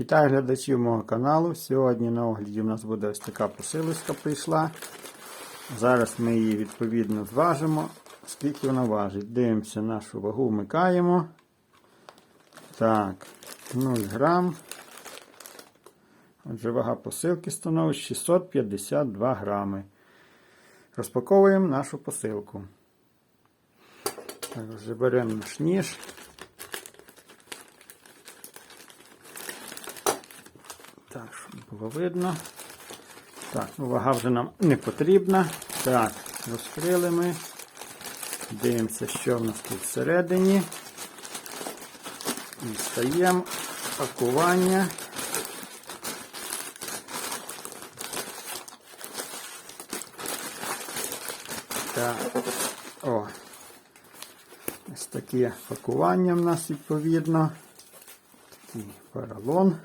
Вітаю глядачів мого каналу. Сьогодні на огляді у нас буде ось така посилочка прийшла. Зараз ми її відповідно зважимо, скільки вона важить. Дивимося нашу вагу, вмикаємо. Так, 0 грам. Отже, вага посилки становить 652 грами. Розпаковуємо нашу посилку. Так, вже беремо наш ніж. Так, щоб було видно. Так, ну вага вже нам не потрібна. Так, розкрили ми. Дивимося, що в нас тут всередині. Дістаємо пакування. Так, о. Ось таке пакування в нас відповідно. Такий поролон.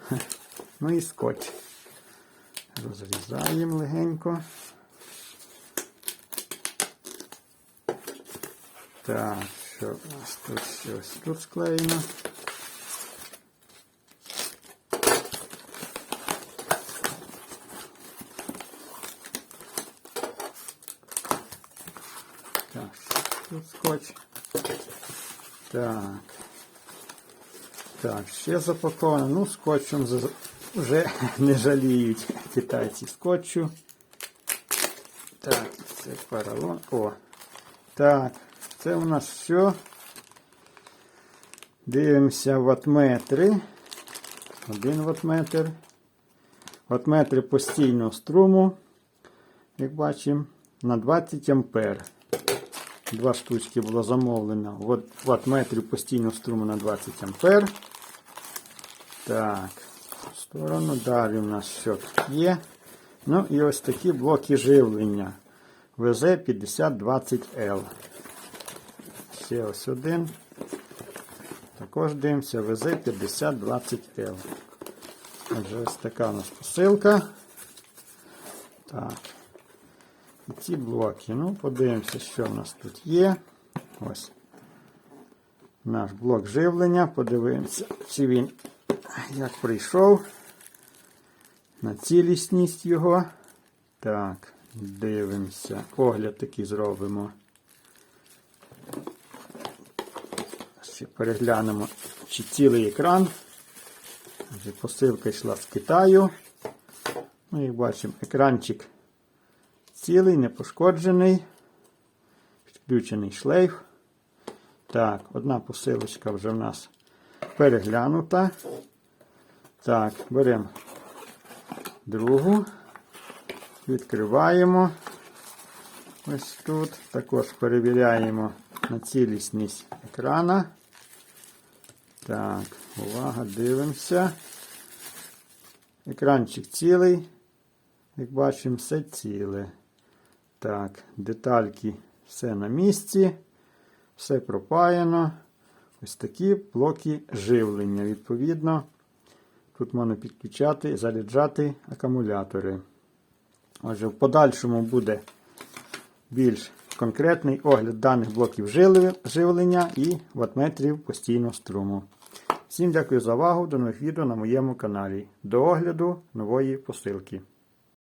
Ну і скотч. Розрізаємо легенько. Так, що у нас тут щось тут склеєно. Так, тут скотч. Так. Так, ще запаковано. Ну, скотчем за- вже не жаліють китайці скотчу. Так, це поролон. О. Так, це у нас що? Дивимося ватметри. Один ватметр. Ватметри постійного струму, як бачимо, на 20 ампер. Два штучки було замовлено. От ватметрів постійного струму на 20 ампер. Так, сторону. Далі у нас що тут є. Ну і ось такі блоки живлення. ВЗ5020L. Ще ось один. Також дивимося ВЗ5020L. Отже, ось така у нас посилка. Так. І ці блоки. Ну, подивимося, що в нас тут є. Ось. Наш блок живлення. Подивимося, чи він як прийшов. На цілісність його. Так, дивимося. Огляд такий зробимо. Ще переглянемо, чи цілий екран. Вже посилка йшла з Китаю. Ну, як бачимо, екранчик цілий, не пошкоджений. Підключений шлейф. Так, одна посилочка вже в нас переглянута. Так, беремо другу. Відкриваємо. Ось тут. Також перевіряємо на цілісність екрана. Так, увага, дивимося. Екранчик цілий. Як бачимо, все ціле. Так, детальки все на місці. Все пропаяно. Ось такі блоки живлення. Відповідно, тут можна підключати, заряджати акумулятори. Отже, в подальшому буде більш конкретний огляд даних блоків живлення і ватметрів постійного струму. Всім дякую за увагу. До нових відео на моєму каналі. До огляду нової посилки.